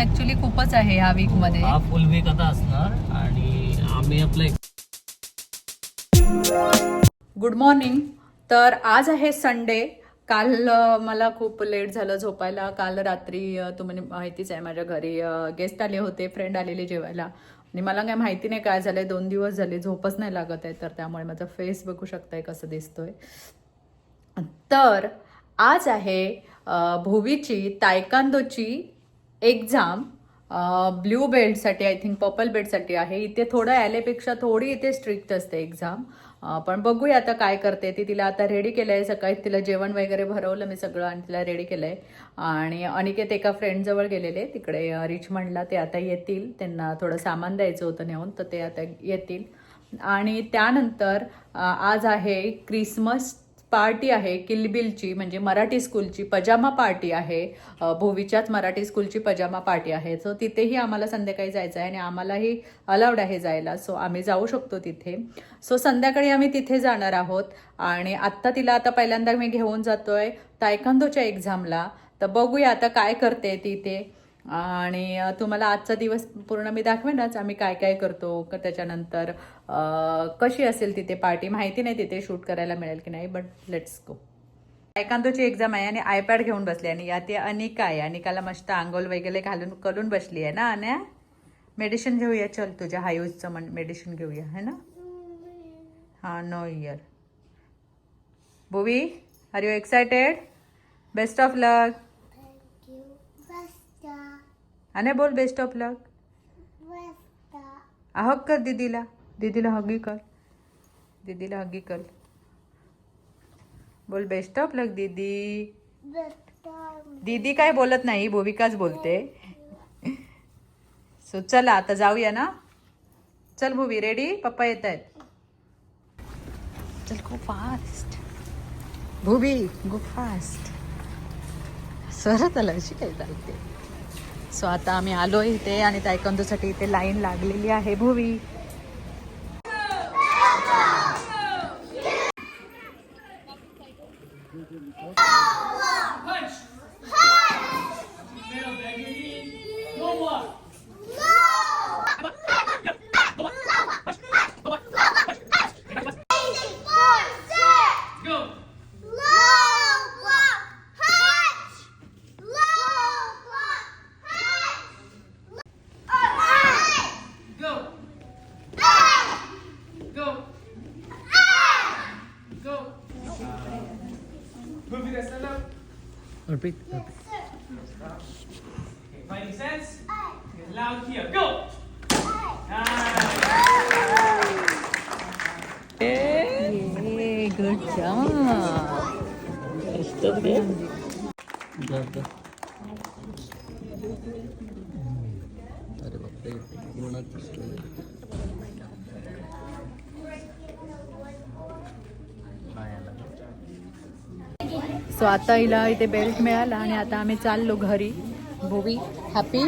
Actually खूपच आहे ह्या वीकमध्ये. हा फुल वीक आता असणार आणि आम्ही आपलं गुड मॉर्निंग तर आज आहे संडे काल मला खूप लेट झालं झोपायला. काल रात्री अ, तुम्हाला माहितीच आहे माझ्या घरी गेस्ट आले होते फ्रेंड आलेले जेवायला. आणि मला काय माहिती नाही काय झालंय. दोन दिवस झाले झोपच नाही लागत आहे. तर त्यामुळे माझा फेस बघू शकताय कसं दिसतोय. तर आज आहे भुवीची तायकांदोची एक्झाम ब्ल्यू बेल्टसाठी आय थिंक पर्पल बेल्टसाठी आहे. इथे थोडं ॲलेपेक्षा थोडी इथे स्ट्रिक्ट असते एक्झाम पण बघूया आता काय करते ती. तिला आता रेडी केलं आहे सकाळी तिला जेवण वगैरे भरवलं मी सगळं आणि तिला रेडी केलं आहे आणि अनिकेत एका फ्रेंडजवळ गेलेले. तिकडे रिचमंडला ते आता येतील. त्यांना थोडं सामान द्यायचं होतं नेऊन तर ते आता येतील. आणि त्यानंतर आज आहे क्रिसमस पार्टी आहे किलबिलची म्हणजे मराठी स्कूलची पजामा पार्टी आहे भोवीच्याच मराठी स्कूलची पजामा पार्टी आहे. सो तिथेही आम्हाला संध्याकाळी जायचं आहे आणि आम्हालाही अलाउड आहे जायला. सो आम्ही जाऊ शकतो तिथे. सो संध्याकाळी आम्ही तिथे जाणार आहोत. आणि आत्ता तिला आता पहिल्यांदा मी घेऊन जातो आहे तायकांदोच्या एक्झामला तर बघूया आता काय करते ती ते. आणि तुम्हाला आजचा दिवस पूर्ण मी दाखवेनच आम्ही काय काय करतो क- त्याच्यानंतर कशी असेल तिथे पार्टी माहिती नाही तिथे शूट करायला मिळेल की नाही बट लेट्स गो एकांतोची एक्झाम आहे आणि आयपॅड घेऊन बसली आणि यात ते अनिका आहे. अनिकाला मस्त आंघोळ वगैरे घालून करून बसली आहे ना अन्या? मेडिसिन घेऊया चल तुझ्या हायूजचं म्हण मेडिसिन घेऊया है ना? हां no year Bhuvi are you excited best of luck अने बोल बेस्ट ऑफ लक हग कर दीदीला. दीदीला हगी कर. दीदीला हगी कर. बोल बेस्ट ऑफ लक दीदी. दीदी काय बोलत नाही भूमिकाच बोलते. सो चला आता जाऊया ना. चल भूवी रेडी पप्पा येत आहेत. चल go fast Bhuvi go fast सरत आलं अशी काय चालते सो आता आम्ही आलो इथे आणि तायकंदोसाठी इथे लाईन लागलेली आहे Bhuvi. Fighting sense? Get loud here. Go! Good अरे बापरे पूर्ण So आता हिला इथे बेल्ट मिळाला आणि आता आम्ही चाललो घरी. भुवी हॅपी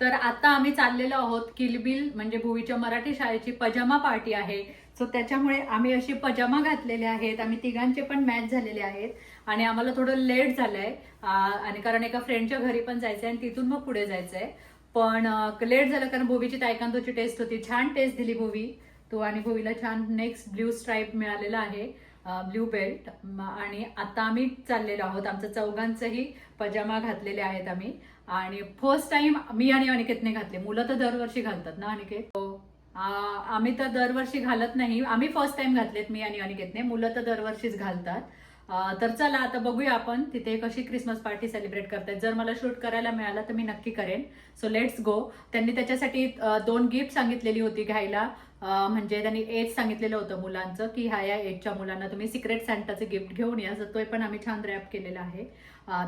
तर आता आम्ही चाललेलो आहोत किलबिल म्हणजे भुवीच्या मराठी शाळेची पजामा पार्टी आहे. सो त्याच्यामुळे आम्ही अशी पजामा घातलेले आहेत. आम्ही तिघांचे पण मॅच झालेले आहेत. आणि आम्हाला थोडं लेट झालंय. आणि कारण एका फ्रेंडच्या घरी पण जायचंय आणि तिथून मग पुढे जायचंय. पण लेट झालं कारण भोवीची तायकांतोची टेस्ट होती. छान टेस्ट दिली भोवी. तो आणि भोवीला छान नेक्स्ट ब्ल्यू स्ट्राईप मिळालेला आहे. ब्ल्यू बेल्ट आणि आता आम्ही चाललेलो आहोत. आमचं चौघांचंही पजामा घातलेले आहेत आम्ही. आणि फर्स्ट टाइम मी आणि अनिकेतने घातले. मुलं तर दरवर्षी घालतात ना अनिकेत? हो. आम्ही तर दरवर्षी घालत नाही. आम्ही फर्स्ट टाइम घातलेत मी आणि अनिकेतने. मुलं तर दरवर्षीच घालतात. तर चला आता बघूया आपण तिथे कशी क्रिसमस पार्टी सेलिब्रेट करतात. जर मला शूट करायला मिळालं तर मी नक्की करेन. सो लेट्स गो त्यांनी त्याच्यासाठी दोन गिफ्ट सांगितलेली होती घ्यायला. म्हणजे त्यांनी एज सांगितलेलं होतं मुलांचं की ह्या या एजच्या मुलांना तुम्ही सिक्रेट सॅन्टाचं गिफ्ट घेऊन या. तर तो पण आम्ही छान रॅप केलेला आहे.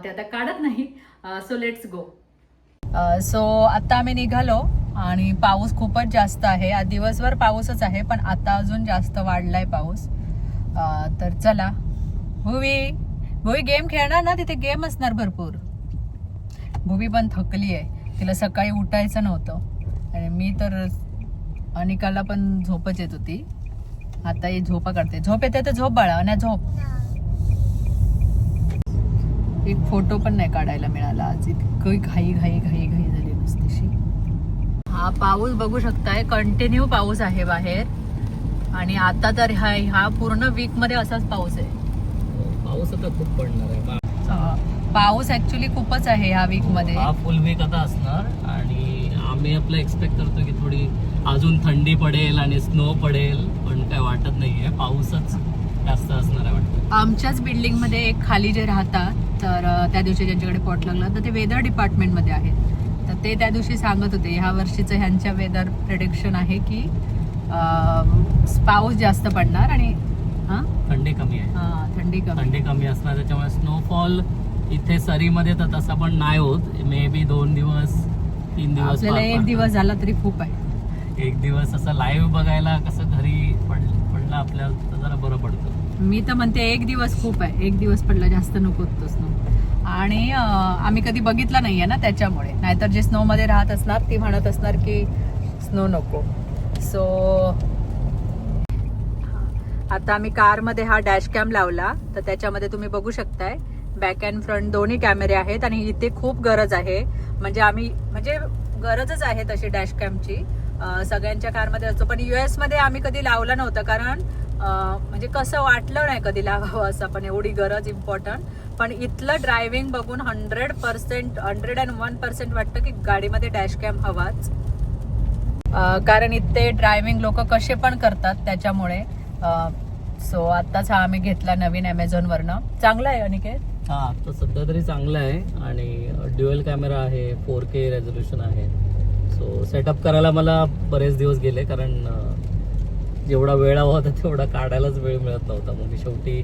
ते आता काढत नाही. सो लेट्स गो सो आता आम्ही निघालो आणि पाऊस खूपच जास्त आहे. आज दिवसभर पाऊसच आहे पण आता अजून जास्त वाढलाय पाऊस. तर चला. भुवी भुवी गेम खेळणार ना? तिथे गेम असणार भरपूर. भुवी पण थकली आहे. तिला सकाळी उठायचं नव्हतं. आणि मी तर अनिकाला पण झोपच येत होती. आता ही झोपा काढते. झोप येते तर झोप बाळा आणि झोप. एक फोटो पण नाही काढायला मिळाला आज. इतकी घाई घाई घाई घाई झाली नुसतीशी. हा पाऊस बघू शकताय. कंटिन्यू पाऊस आहे बाहेर. आणि आता तर ह्या ह्या पूर्ण वीकमध्ये असाच पाऊस आहे. पाऊस आता खूप पडणार आहे. पाऊस ऍक्च्युली खूपच आहे ह्या वीकमध्ये. हा फुल वीक आता असणार आणि आम्ही आपलं एक्सपेक्ट करतो की थोडी अजून थंडी पडेल आणि स्नो पडेल पण काय वाटत नाहीये. पाऊसच जास्त असणार आहे वाटतं. आमच्याच बिल्डिंगमध्ये एक खाली जे राहतात तर त्या दिवशी ज्यांच्याकडे पॉट लागला तर ते वेदर डिपार्टमेंटमध्ये आहेत. तर ते त्या दिवशी सांगत होते ह्या वर्षीचं ह्यांच्या वेदर प्रिडिक्शन आहे की पाऊस जास्त पडणार आणि हा? थंडी कमी आहे. हा, थंडी कमी. थंडी कमी असणार त्याच्यामुळे स्नोफॉल इथे सरीमध्ये तर तसा पण नाही होत. मे बी दोन दिवस तीन दिवस आपल्याला एक. दिवस झाला तरी खूप आहे. एक दिवस असं लाईव्ह बघायला कसं घरी पड पडलं आपल्याला तर जरा बरं पडतं. मी तर म्हणते एक दिवस खूप आहे. एक दिवस पडला जास्त नको तो स्नो आणि अं, आम्ही कधी बघितला नाहीये ना त्याच्यामुळे. नाहीतर जे स्नो मध्ये राहत असणार ती म्हणत असणार की स्नो नको. सो आता आम्ही कारमध्ये हा डॅश कॅम लावला तर त्याच्यामध्ये तुम्ही बघू शकताय बॅक अँड फ्रंट दोन्ही कॅमेरे आहेत आणि इथे खूप गरज आहे. म्हणजे आम्ही म्हणजे गरजच आहे तशी डॅश कॅमची सगळ्यांच्या कारमध्ये असतो पण यू एसमध्ये आम्ही कधी लावला नव्हता कारण म्हणजे कसं वाटलं नाही कधी लावावं असं पण एवढी गरज इम्पॉर्टंट पण इथलं ड्रायव्हिंग बघून hundred percent hundred and one percent वाटतं की गाडीमध्ये डॅश कॅम हवाच. कारण इथे ड्रायव्हिंग लोक कसे पण करतात त्याच्यामुळे सो आताच हा आम्ही घेतला नवीन अमेझॉन वरनं. चांगला आहे अनिकेत? हा आता सध्या तरी चांगला आहे. आणि ड्युअल कॅमेरा आहे फोर के रेझोल्युशन आहे. सो सेटअप करायला मला बरेच दिवस गेले कारण अं, जेवढा वेळ हवा होता तेवढा काढायलाच वेळ मिळत नव्हता. मग मी शेवटी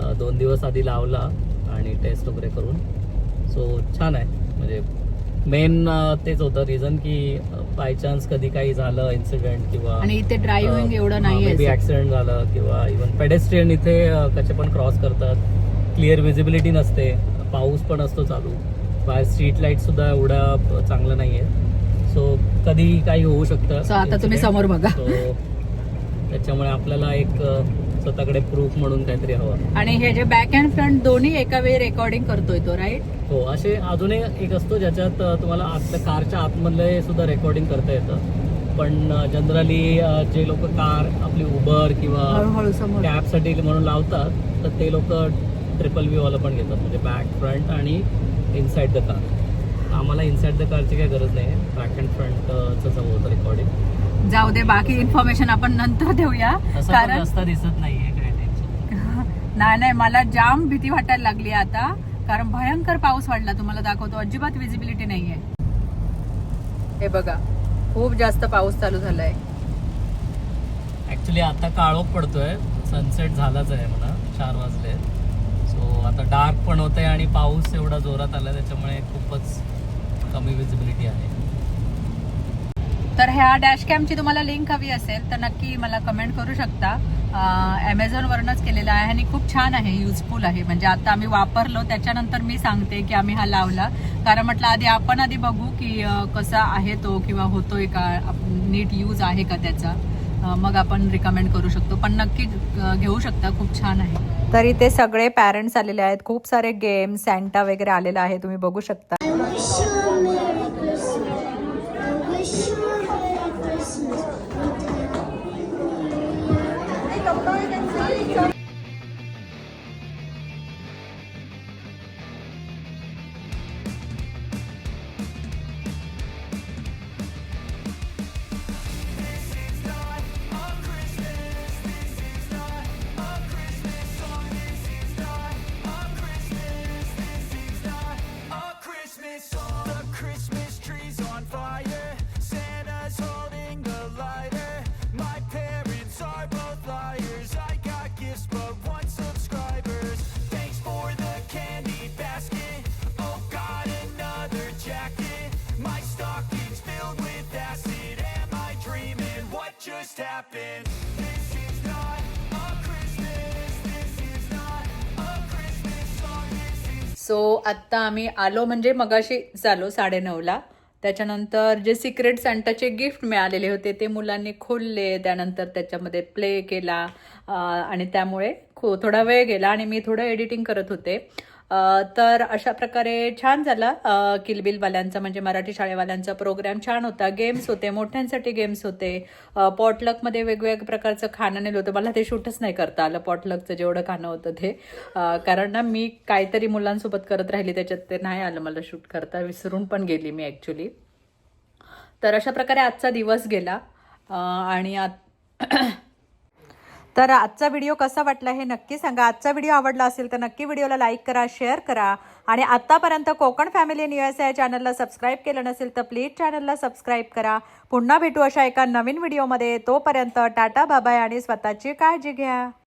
अं, दोन दिवस आधी लावला आणि टेस्ट वगैरे करून. सो छान आहे. म्हणजे मेन तेच होतं रिझन की बाय चान्स कधी काही झालं इन्सिडेंट किंवा आणि इथे ड्रायव्हिंग एवढं नाही ऍक्सिडेंट झालं किंवा इवन पेडेस्ट्रियन इथे कसे पण क्रॉस करतात. क्लिअर विजिबिलिटी नसते. पाऊस पण असतो चालू. बाहेर स्ट्रीट लाइट सुद्धा एवढा चांगलं नाहीये. सो कधी काही होऊ शकतं. आता तुम्ही. समोर बघा. त्याच्यामुळे आपल्याला एक स्वतःकडे प्रूफ म्हणून काहीतरी हवं. आणि हे जे बॅक अँड फ्रंट दोन्ही एका वेळी रेकॉर्डिंग करतोय तो राईट हो असे अजूनही एक असतो ज्याच्यात तुम्हाला आतल्या कारच्या आतमधले सुद्धा रेकॉर्डिंग करता येतं. पण जनरली जे लोक कार आपली उबर किंवा कॅबसाठी म्हणून लावतात तर ते लोक ट्रिपल व्ह्यू वाला पण घेतात. म्हणजे बॅक फ्रंट आणि इनसाइड द कार आम्हाला इनसाइड द कारची काही गरज नाही आहे बॅक अँड फ्रंटचं जवळ होतं रेकॉर्डिंग जाऊ दे बाकी इन्फॉर्मेशन आपण नंतर देऊया. कारण दिसत नाहीये नाही नाही मला जाम भीती वाटायला लागली आता. कारण भयंकर पाऊस वाढला तुम्हाला दाखवतो. अजिबात विजिबिलिटी नाहीये. हे बघा खूप जास्त पाऊस चालू झालाय. ऍक्च्युली आता काळोख पडतोय. सनसेट झालाच आहे म्हणा चार वाजले. सो आता डार्क पण होतंय आणि पाऊस एवढा जोरात आला त्याच्यामुळे खूपच कमी विजिबिलिटी आहे. तर ह्या डॅश कॅमची तुम्हाला लिंक हवी असेल तर नक्की मला कमेंट करू शकता. ॲमेझॉन वरनच केलेला आहे आणि खूप छान आहे युजफुल आहे. म्हणजे आता आम्ही वापरलो त्याच्यानंतर मी सांगते की आम्ही हा लावला. कारण म्हटलं आधी आपण आधी बघू की कसा आहे तो किंवा होतोय का नीट यूज आहे का त्याचा. मग आपण रिकमेंड करू शकतो. पण नक्की घेऊ शकता. खूप छान आहे. तर इथे सगळे पॅरेंट्स आलेले आहेत. खूप सारे गेम सँटा वगैरे आलेला आहे. तुम्ही बघू शकता. सो आत्ता आम्ही आलो म्हणजे मगाशी झालो साडेनऊला. त्याच्यानंतर जे सिक्रेट सांटाचे गिफ्ट मिळालेले होते ते मुलांनी खोलले. त्यानंतर त्याच्यामध्ये प्ले केला. आणि त्यामुळे खो थोडा वेळ गेला आणि मी थोडं एडिटिंग करत होते. तर अशा प्रकारे छान झाला. किलबिलवाल्यांचा म्हणजे मराठी शाळेवाल्यांचा प्रोग्राम छान होता. गेम्स होते मोठ्यांसाठी गेम्स होते. पॉटलकमध्ये वेगवेगळ्या प्रकारचं खाणं नेलं होतं. मला ते शूटच नाही करता आलं पॉटलकचं जेवढं खाणं होतं ते. कारण ना मी काहीतरी मुलांसोबत करत राहिली त्याच्यात ते नाही आलं मला शूट करता. विसरून पण गेली मी ॲक्च्युली तर अशा प्रकारे आजचा दिवस गेला. आणि आत तर आजचा व्हिडिओ कसा वाटला हे नक्की सांगा. आजचा व्हिडिओ आवडला असेल तर नक्की व्हिडिओला लाईक करा शेअर करा. आणि आत्तापर्यंत कोकण फॅमिली न्यूज या चॅनलला सबस्क्राईब केलं नसेल तर प्लीज चॅनलला सबस्क्राईब करा. पुन्हा भेटू अशा एका नवीन व्हिडिओमध्ये तोपर्यंत टाटा बाबाय आणि स्वतःची काळजी घ्या.